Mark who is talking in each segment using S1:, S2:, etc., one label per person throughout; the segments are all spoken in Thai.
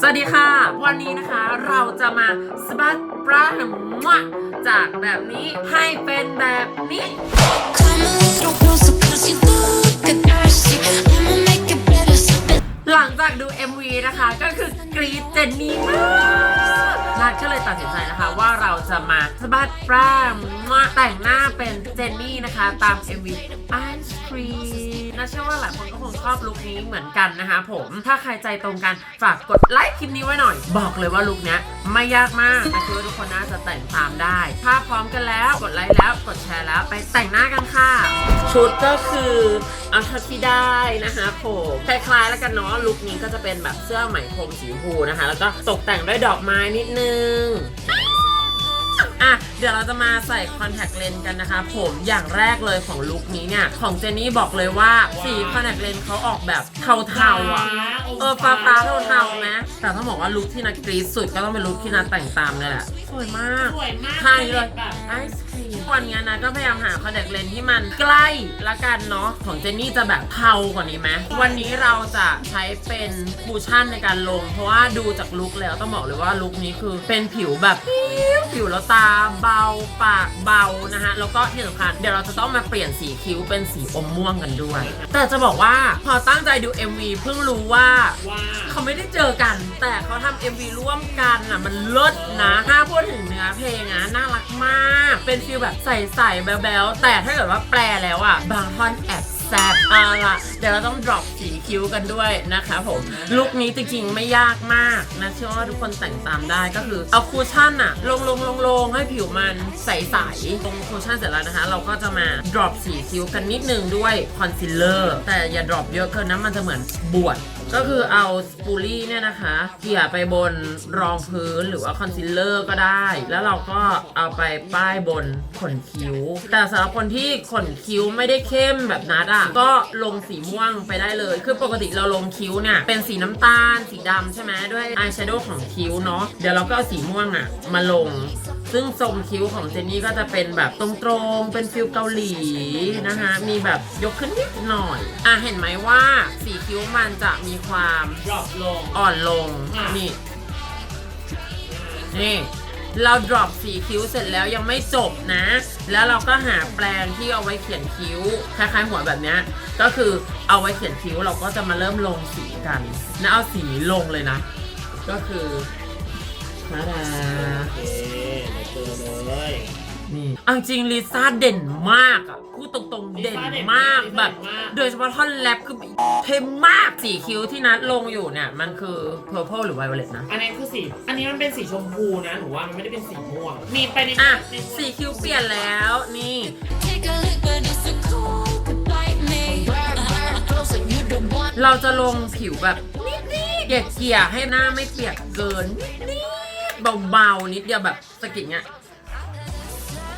S1: สวัสดีค่ะ วันนี้นะคะเราจะมาสบัดปลาหมวจากแบบนี้ให้เป็นแบบนี้หลังจากดู MV นะคะก็คือกรีดเจนนี่มากนัดก็เลยตัดสินใจนะคะว่าเราจะมาสบัดปลาหมวแต่งหน้าเป็นเจนนี่นะคะ ตาม MV Ice น่าเชื่อว่าหลายคนก็คงชอบลุคนี้เหมือนกันนะคะผมถ้าใครใจตรงกันฝากกดไลค์คลิปนี้ไว้หน่อย บอกเลยว่าลุคนี้ไม่ยากมากแต่คิดว่าทุกคนน่าจะแต่งตามได้ถ้าพร้อมกันแล้วกดไลค์แล้วกดแชร์แล้วไปแต่งหน้ากันค่ะ ชุดก็คือเอาเท่าที่ได้นะคะผมคล้ายๆแล้วกันเนาะลุคนี้ก็จะเป็นแบบเสื้อไหมพรมสีชมพูนะคะ แล้วก็ตกแต่งด้วยดอกไม้นิดนึงอะ เดี๋ยวเราจะมาใส่คอนแทคเลนส์กันนะคะ ผมอย่างแรกเลยของลุคนี้เนี่ย ของเจนนี่บอกเลยว่าสีคอนแทคเลนส์เขาออกแบบเทาๆอะ เออฟ้าฟ้าๆเทาๆไหมแต่ต้องบอกว่าลุคที่นัดกรีดสุดก็ต้องเป็นลุคที่นัดแต่งตามเลยแหละ สวยมาก
S2: สวยมาก
S1: ใช่เลย
S2: แบบ
S1: ไอศครีมวันนี้นะก็พยายามหาคอนแทคเลนส์ที่มันใกล้ละกันเนาะของเจนนี่จะแบบเทากว่านี้ไหมวันนี้เราจะใช้เป็นคูชั่นในการลง เพราะว่าดูจากลุคแล้วต้องบอกเลยว่าลุคนี้คือเป็นผิวแบบผิวผิวแล้วตาเบาปากเบานะฮะแล้วก็ที่สำคัญเดี๋ยวเราจะต้องมาเปลี่ยนสีคิ้วเป็นสีอมม่วงกันด้วย แต่จะบอกว่าพอตั้งใจดู MV เพิ่งรู้ว่าเขาไม่ได้เจอกัน แต่เขาทำ MV ร่วมกันอะมันเลิศนะถ้าพูดถึงเนื้อเพลงอะน่ารักมาก เป็นฟีลแบบใสๆแบ๊วๆแต่ถ้าเกิดว่าแปลแล้วอะบางท่อนแอบ แซบเอาล่ะเดี๋ยวเราต้องดรอปสีคิ้วกันด้วยนะคะผมลุคนี้จริงๆไม่ยากมากนะเชื่อว่าทุกคนแต่งตามได้ก็คือเอาคูชั่นอะลงลงลงลงให้ผิวมันใสๆลงคูชั่นเสร็จแล้วนะคะ เราก็จะมาดรอปสีคิ้วกันนิดนึงด้วยคอนซีลเลอร์แต่อย่าดรอปเยอะเกินนะมันจะเหมือนบวช ก็คือเอาสปูลี่เนี่ยนะคะเกี่ยไปบนรองพื้นหรือว่าคอนซีลเลอร์ก็ได้ แล้วเราก็เอาไปป้ายบนขนคิ้ว แต่สำหรับคนที่ขนคิ้วไม่ได้เข้มแบบนัดอะก็ลงสีม่วงไปได้เลย คือปกติเราลงคิ้วเนี่ยเป็นสีน้ำตาล สีดำใช่ไหมด้วยอายแชโดว์ของคิ้วเนาะเดี๋ยวเราก็เอาสีม่วงอะมาลง ซึ่งทรงคิ้วของเจนนี่ก็จะเป็นแบบตรงๆ เป็นฟิลเกาหลีนะคะ มีแบบยกขึ้นนิดหน่อย อะเห็นไหมว่าสีคิ้วมันจะมีความ
S2: ดรอปลง
S1: อ่อนลง
S2: ค่ะ
S1: นี่ นี่ เรา drop สีคิ้วเสร็จแล้วยังไม่จบนะ แล้วเราก็หาแปรงที่เอาไว้เขียนคิ้ว คล้ายๆหัวแบบเนี้ย ก็คือเอาไว้เขียนคิ้วเราก็จะมาเริ่มลงสีกันนะเอาสีลงเลยนะ ก็คือ มาดา
S2: โอเคเดี๋ยวเจอเลย
S1: นี่เอาจริงลิซ่าเด่นมากอะพูดตรงๆ เด่นมากแบบ โดยเฉพาะท่อนแรปคือเท่มากสีคิ้วที่นัดลงอยู่เนี่ย มันคือ purple หรือ violet นะ
S2: อันนี้คือสี อันนี้มันเป็นสีชมพูนะหนูว่ามันไม่ได้เป็นสีม่วง มีไปใน
S1: อะ
S2: ใน
S1: สีคิ้วเปลี่ยนแล้วนี่
S3: take a look but it's so cold goodbye me closer you don't want
S1: เราจะลงผิวแบบนิดๆเกลี่ยๆให้หน้าไม่เปียกเกินนิดๆ เบาๆนิดเดียวแบบสะกิดเงี้ย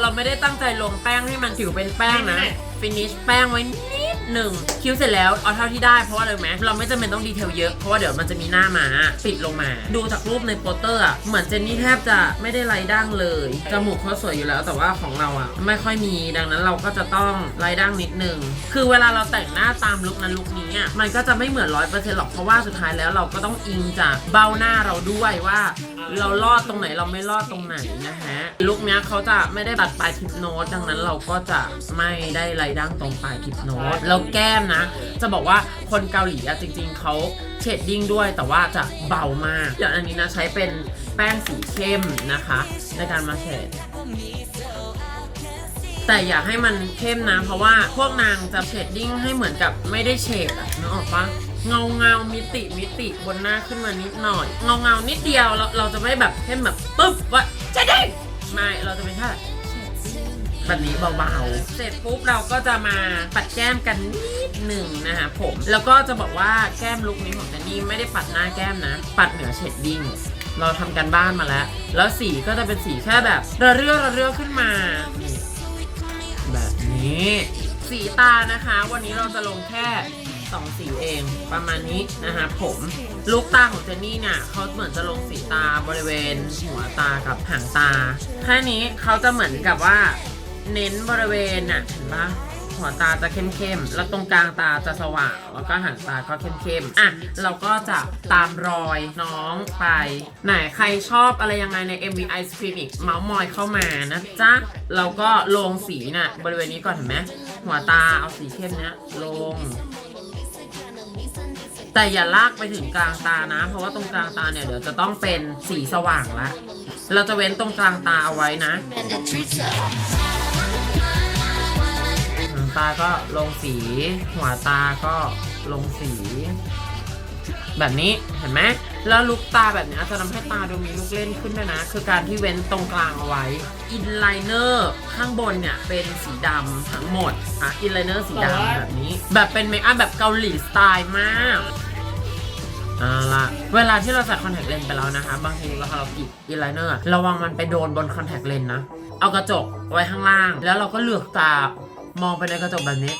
S1: เราไม่ได้ตั้งใจลงแป้งให้มันผิวเป็นแป้งนะฟินิชแป้งไว้นิดหนึ่งคิ้วเสร็จแล้วเอาเท่าที่ได้เพราะว่าอะไรรู้ไหมเราไม่จำเป็นต้องดีเทลเยอะเพราะว่าเดี๋ยวมันจะมีหน้ามาปิดลงมา ดูจากรูปในโปสเตอร์อะเหมือนเจนนี่แทบจะไม่ได้ไล่ดั้งเลยจมูกเขาสวยอยู่แล้วแต่ว่าของเราอะไม่ค่อยมีดังนั้นเราก็จะต้องไล่ดั้งนิดนึงคือเวลาเราแต่งหน้าตามลุคนั้นลุคนี้อะมันก็จะไม่เหมือนร้อยเปอร์เซ็นต์หรอกเพราะว่าสุดท้ายแล้วเราก็ต้องอิงจากเบ้าหน้าเราด้วยว่า เราลอดตรงไหนเราไม่ลอดตรงไหนนะฮะลุคเนี้ยเขาจะไม่ได้ตัดปลายคลิปโน้ตดังนั้นเราก็จะไม่ได้ไล่ดั้งตรงปลายคลิปโน้ตแล้วแก้มนะ จะบอกว่าคนเกาหลีอะจริง ๆเขาเชดดิ้งด้วยแต่ว่าจะเบามากอย่างอันนี้นะใช้เป็นแป้งสีเข้มนะคะ ในการมาเชดแต่อย่าให้มันเข้มนะเพราะว่าพวกนางจะเชดดิ้งให้เหมือนกับไม่ได้เฉดอะนึกออกปะ เงาเงาๆมิติมิติบนหน้าขึ้นมานิดหน่อย เงาเงาๆนิดเดียวเราเราจะไม่แบบเข้มแบบปึ๊บว่าเชดดิ้งไม่เราจะเป็นแค่แบบนี้เบาๆ เสร็จปุ๊บเราก็จะมาปัดแก้มกันนิดหนึ่งนะคะผม แล้วก็จะบอกว่าแก้มลุคนี้ของเจนนี่ไม่ได้ปัดหน้าแก้มนะ ปัดเหนือเชดดิ้งเราทำกันบ้านมาแล้ว แล้วสีก็จะเป็นสีแค่แบบระเรื่อระเรื่อขึ้นมานี่แบบนี้ สีตานะคะ วันนี้เราจะลงแค่ สองสีเองประมาณนี้นะคะผมลูกตาของเจนนี่เนี่ยเขาเหมือนจะลงสีตาบริเวณหัวตากับหางตาแค่นี้เขาจะเหมือนกับว่า เน้นบริเวณน่ะเห็นปะหัวตาจะเข้มๆ แล้วตรงกลางตาจะสว่าง แล้วก็หางตาก็เข้มๆ อะ เราก็จะตามรอยน้องไป ไหนใครชอบอะไรยังไงใน MV Ice Cream อีกเมาส์มอยเข้ามานะจ๊ะ เราก็ลงสีน่ะ บริเวณนี้ก่อนเห็นไหม หัวตาเอาสีเข้มเนี้ยลง แต่อย่าลากไปถึงกลางตานะ เพราะว่าตรงกลางตาเนี่ยเดี๋ยวจะต้องเป็นสีสว่างละเราจะเว้นตรงกลางตาเอาไว้นะหางตาก็ลงสี หัวตาก็ลงสี แบบนี้เห็นไหมแล้วลุกตาแบบนี้จะทำให้ตาดูมีลูกเล่นขึ้นด้วยนะ คือการที่เว้นตรงกลางเอาไว้ อินไลเนอร์ข้างบนเนี่ยเป็นสีดำทั้งหมดอะอินไลเนอร์สีดำแบบนี้ แบบเป็นเมคอัพแบบเกาหลีสไตล์มาก เอาละเวลาที่เราใส่คอนแทคเลนส์ไปแล้วนะคะ บางทีเราเราปิดอินไลเนอร์ระวังมันไปโดนบนคอนแทคเลนส์นะ เอากระจกไว้ข้างล่าง แล้วเราก็เลือกตามองไปในกระจกแบบนี้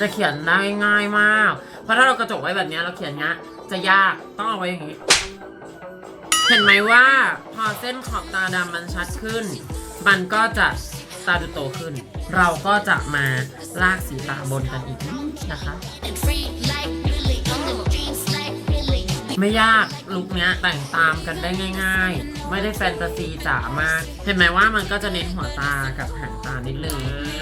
S1: จะเขียนได้ง่ายมาก เพราะถ้าเรากระจกไว้แบบนี้เราเขียนเงี้ยจะยากต้องเอาไว้อย่างนี้ เห็นไหมว่าพอเส้นขอบตาดำมันชัดขึ้น มันก็จะตาดูโตขึ้น เราก็จะมาลากสีตาบนกันอีกนะคะ ไม่ยากลุคเนี้ยแต่งตามกันได้ง่าย ๆ ไม่ได้แฟนตาซีจ๋ามาก เห็นไหมว่ามันก็จะเน้นหัวตากับหางตานิดนึง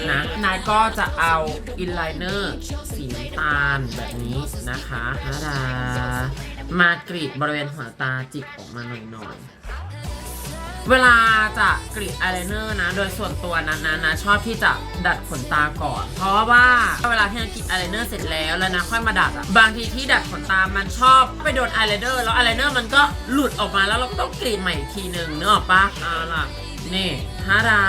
S1: นะนายก็จะเอาอินไลเนอร์สีน้ำตาลแบบนี้นะคะนาดามากรีดบริเวณหัวตาจิกออกมาหน่อยๆ เวลาจะกรีดอายไลเนอร์นะ โดยส่วนตัวนั้นนะนะชอบที่จะดัดขนตาก่อน เพราะว่าเวลาที่เรากรีดอายไลเนอร์เสร็จแล้วแล้วนะค่อยมาดัดอะบางทีที่ดัดขนตามันชอบไปโดนอายไลเนอร์แล้วอายไลเนอร์มันก็หลุดออกมาแล้วเราก็ต้องกรีดใหม่อีกทีหนึ่งเนอะปะเอาล่ะ นี่ฮาดา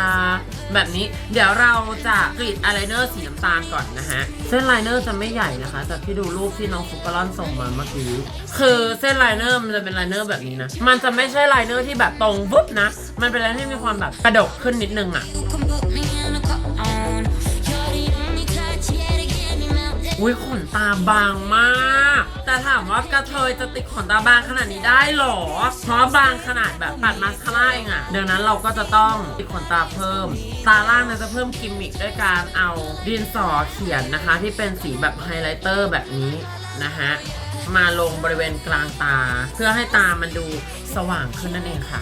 S1: แบบนี้เดี๋ยวเราจะกรีดอายไลเนอร์สีน้ำตาลก่อนนะฮะ เส้นไลเนอร์จะไม่ใหญ่นะคะจากที่ดูรูปที่น้องฟุกกลอนส่งมาเมื่อกี้คือเส้นไลเนอร์มันจะเป็นไลเนอร์แบบนี้นะมันจะไม่ใช่ไลเนอร์ที่แบบตรงปุ๊บนะมันเป็นไลเนอร์ที่มีความแบบกระดกขึ้นนิดนึงอะ
S3: You can put me in a cup on. You're the only touch, yeah, to get me melted.
S1: อุ้ยขนตาบางมาก แต่ถามว่ากระเทยจะติดขนตาบางขนาดนี้ได้หรอ เพราะบางขนาดแบบปัดมาสคาร่าเองอะดังนั้นเราก็จะต้องติดขนตาเพิ่ม ตาล่างเนี่ยจะเพิ่มกิมมิคด้วยการเอาดินสอเขียนนะคะ ที่เป็นสีแบบไฮไลท์เตอร์แบบนี้นะฮะมาลงบริเวณกลางตา เพื่อให้ตามันดูสว่างขึ้นนั่นเองค่ะ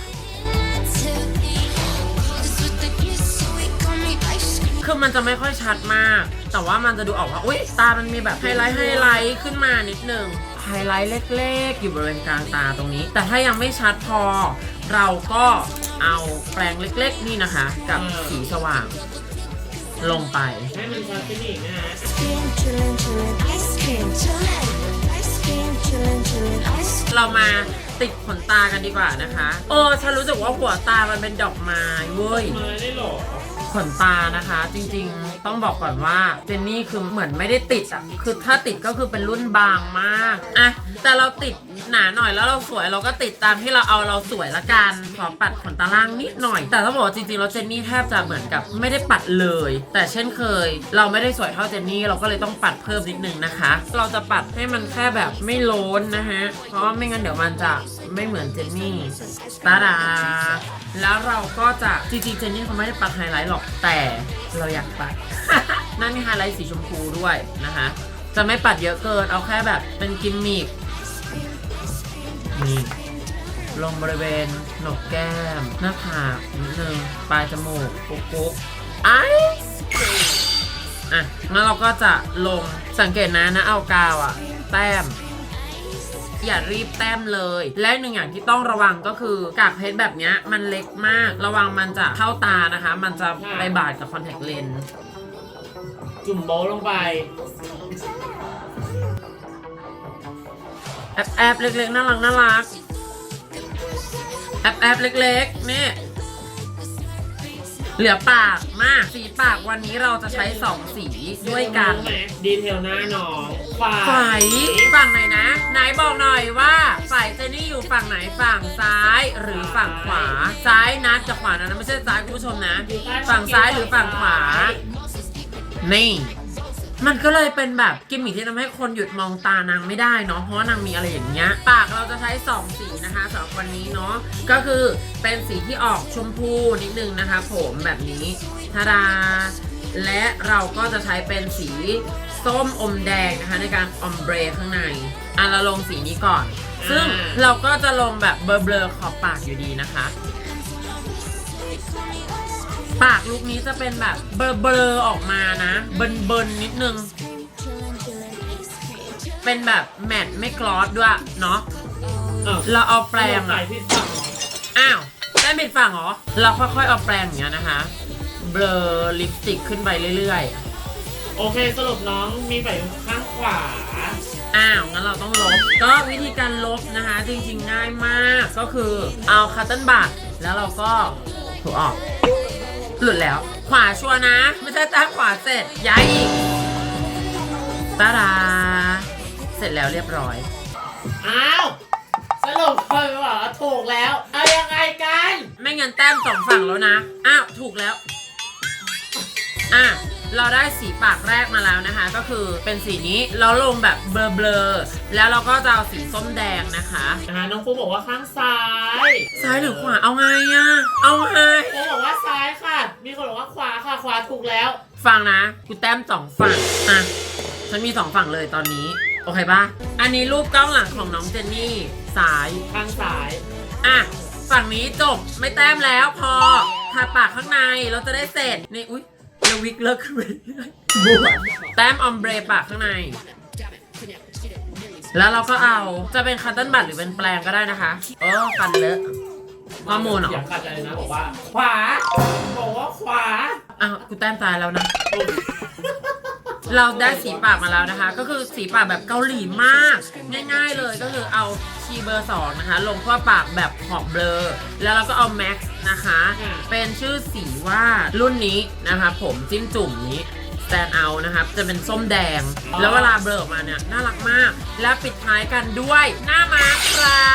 S1: คือมันจะไม่ค่อยชัดมาก แต่ว่ามันจะดูออกว่า อุ๊ยตา มันมีแบบไฮไลท์ไฮไลท์ขึ้นมานิดนึง ไฮไลท์เล็กๆ อยู่บริเวณกลางตาตรงนี้ แต่ถ้ายังไม่ชัดพอ เราก็เอาแปรงเล็กๆ นี่นะคะ กับสีสว่าง ลงไป
S2: ให้มันชัดขึ้นอีกนะฮะ
S1: เรามาติดขนตากันดีกว่านะคะ เออ ฉันรู้สึกว่าหัวตามันเป็นดอกไม้เว้ย
S2: มาได้หรอ
S1: ขนตานะคะ จริงๆ ต้องบอกก่อนว่าเจนนี่คือเหมือนไม่ได้ติดอะคือถ้าติดก็คือเป็นรุ่นบางมากอะแต่เราติดหนาหน่อยแล้วเราสวยเราก็ติดตามที่เราเอาเราสวยละกันขอปัดขนตาล่างนิดหน่อย แต่ต้องบอกว่าจริงๆแล้วเจนนี่แทบจะเหมือนกับไม่ได้ปัดเลย แต่เช่นเคย เราไม่ได้สวยเท่าเจนนี่เราก็เลยต้องปัดเพิ่มนิดนึงนะคะ เราจะปัดให้มันแค่แบบไม่โล้นนะฮะเพราะว่าไม่งั้นเดี๋ยวมันจะไม่เหมือนเจนนี่ตาดา แล้วเราก็จะจริงๆเจนนี่เขาไม่ได้ปัดไฮไลท์หรอกแต่เราอยากปัด นั่นมีไฮไลท์สีชมพูด้วยนะคะ จะไม่ปัดเยอะเกินเอาแค่แบบเป็นกิมมิคนี่ลงบริเวณหนกแก้ม หน้าผากนิดนึงปลายจมูกปุ๊กปุ๊กไอศครีมอะแล้วเราก็จะลงสังเกตนะนะเอากาวอะแต้ม อย่ารีบแต้มเลย และหนึ่งอย่างที่ต้องระวังก็คือกากเพชรแบบเนี้ยมันเล็กมาก ระวังมันจะเข้าตานะคะ มันจะไปบาดกับคอนแทคเลนส์
S2: จุ่มโบ๊ะลงไป
S1: แอบแอบเล็กๆน่ารักน่ารักแอบแอบเล็กๆนี่ เหลือปากมากสีปากวันนี้เราจะใช้สองสีด้วยกัน
S2: รู้ไหมดีเทลหน้าน้องฝ่า
S1: ฝ่ายฝั่งไหนนะ ไหนบอกหน่อยว่าฝ่ายเจนนี่อยู่ฝั่งไหนฝั่งซ้ายหรือฝั่งขวา ซ้ายนัดกับขวานะไม่ใช่ซ้ายคุณผู้ชมนะ ฝั่งซ้ายหรือฝั่งขวานี่ มันก็เลยเป็นแบบกิมมิคที่ทำให้คนหยุดมองตานางไม่ได้เนาะเพราะว่านางมีอะไรอย่างเงี้ย ปากเราจะใช้2สีนะคะสำหรับวันนี้เนาะก็คือเป็นสีที่ออกชมพูนิดนึงนะคะ ผมแบบนี้ทาดาและเราก็จะใช้เป็นสีส้มอมแดงนะคะ ในการออมเบรข้างในอะเราลงสีนี้ก่อน ซึ่งเราก็จะลงแบบเบลอๆขอบปากอยู่ดีนะคะ ปากลุกนี้จะเป็นแบบเบลอๆออกมานะ เบินๆนิดนึง เป็นแบบแมตต์ไม่กลอสด้วยเนาะ
S2: อ้าว
S1: เราเอาแปรง
S2: ใส่
S1: อะ
S2: ที่ฝั่ง
S1: อ้าวได้เป็นฝั่งเหรอ เราค่อยๆเอาแปรงอย่างเงี้ยนะคะ เบลอลิปสติกขึ้นไปเรื่อย
S2: โอเคสรุปน้องมีไฟข้างขวา
S1: ๆอ้าวงั้นเราต้องลบ ก็วิธีการลบนะคะ จริงๆง่ายมากก็คือเอาคัตเติ้ลบัตแล้วเราก็ถูออก หลุดแล้ว ขวาชัวร์นะ ไม่ใช่ตั้งขวาเสร็จย้ายอีกตาดาเสร็จแล้วเรียบร้อย
S2: อ้าว สรุปคนบอกว่าถูกแล้ว เอายังไงกัน
S1: ไม่งั้นแต้มสองฝั่งแล้วนะ อ้าว ถูกแล้ว อะ เราได้สีปากแรกมาแล้วนะคะ ก็คือเป็นสีนี้เราลงแบบเบลอๆ แล้วเราก็จะเอาสีส้มแดงนะคะ
S2: อ่าน้องฟูบอกว่าข้างซ้าย
S1: ซ้ายหรือขวา เอาไงอะเอาไง
S2: ฟูบอกว่าซ้ายค่ะ มีคนบอกว่าขวาค่ะขวาถูกแล้ว
S1: ฟังนะกูแต้มสองฝั่งอะฉันมีสองฝั่งเลยตอนนี้ โอเคปะอันนี้รูปกล้องหลังของน้องเจนนี่ซ้าย
S2: ข้างซ้าย
S1: อะ ฝั่งนี้จบไม่แต้มแล้วพอทาปากข้างในเราจะได้เสร็จนี่อุ๊ยเราวิกเลิกขึ้นไปเรื่อยๆบวชแต้มออมเบรปากข้างใน แล้วเราก็เอาจะเป็นคัตเติ้ลบัตหรือเป็นแปลงก็ได้นะคะเออกันเลอะ ฮอร์โมนเหรอ
S2: อย่าขัดเลยนะบอกว่า ขวา บอกว่าขวา
S1: อ้าวกูแต้มตายแล้วนะ เราได้สีปากมาแล้วนะคะ ก็คือสีปากแบบเกาหลีมาก ง่ายๆเลยก็คือเอาชีเบอร์ 2 นะคะ ลงทั่วปากแบบขอบเบลอ แล้วเราก็เอาแม็กซ์นะคะ
S2: อืม
S1: เป็นชื่อสีว่ารุ่นนี้นะคะ ผมจิ้มจุ่มนี้ stand out นะครับ จะเป็นส้มแดง แล้วเวลาเบลอออกมาเนี่ย น่ารักมาก และปิดท้ายกันด้วยหน้ามาครั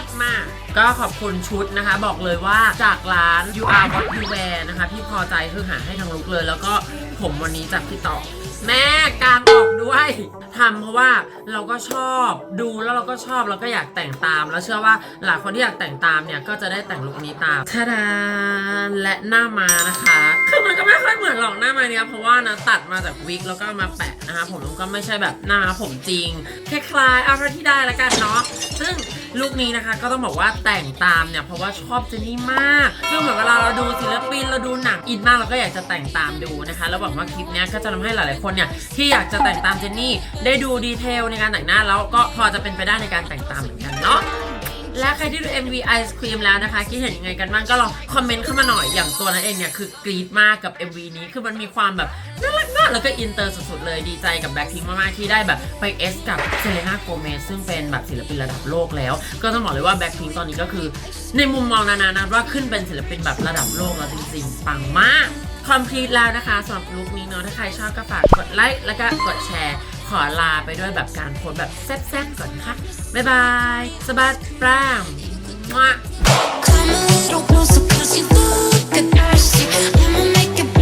S1: บมาก็ขอบคุณชุดนะคะ บอกเลยว่าจากร้าน you are what you wear นะคะ พี่พอใจคือหาให้ทั้งลุกเลย แล้วก็ผมวันนี้จากพี่ต่อ แม่กางออกด้วย ทำเพราะว่าเราก็ชอบดูแล้วเราก็ชอบแล้วก็อยากแต่งตาม แล้วเชื่อว่าหลายคนที่อยากแต่งตามเนี่ยก็จะได้แต่งลุคนี้ตามทาดานและหน้ามานะคะคือมันก็ไม่ค่อยเหมือนหรอกหน้ามาเนี่ยเพราะว่านะตัดมาจากวิกแล้วก็มาแปะนะคะผมก็ไม่ใช่แบบหน้าผมจริงคล้ายๆเอาเท่าที่ได้แล้วกันเนาะซึ่ง ลุคนี้นะคะก็ต้องบอกว่าแต่งตามเนี่ยเพราะว่าชอบเจนนี่มากซึ่งเหมือนเวลาเราดูศิลปินเราดูหนังอินมากเราก็อยากจะแต่งตามดูนะคะแล้วหวังว่าคลิปนี้ก็จะทำให้หลายๆคนเนี่ยที่อยากจะแต่งตามเจนนี่ได้ดูดีเทลในการแต่งหน้าแล้วก็พอจะเป็นไปได้ในการแต่งตามเหมือนกันเนาะ และใครที่ดู MV Ice Cream แล้วนะคะ คิดเห็นยังไงกันบ้างก็ลองคอมเมนต์เข้ามาหน่อยอย่างตัวนั้นเองเนี่ย คือกรี๊ดมากกับ MV นี้คือมันมีความแบบน่ารักมากแล้วก็อินเตอร์สุดๆเลยดีใจกับ Blackpink มากๆ ที่ได้แบบไปเอสกับเซเลน่าโกเมสซึ่งเป็นแบบศิลปินระดับโลกแล้ว ก็ต้องบอกเลยว่า Blackpink ตอนนี้ก็คือ ในมุมมองนานานะว่าขึ้นเป็นศิลปินแบบระดับโลกแล้วจริงๆปังมากคอมพลีทแล้วนะคะสำหรับลุคนี้เนาะถ้าใครชอบก็ฝากกดไลค์แล้วก็กดแชร์ ขอลาไปด้วยแบบการโพสแบบแซ่บๆก่อนนะคะ บ๊ายบาย สบัดปร้างม
S3: Come a little closer cause you look at thirsty Let me make it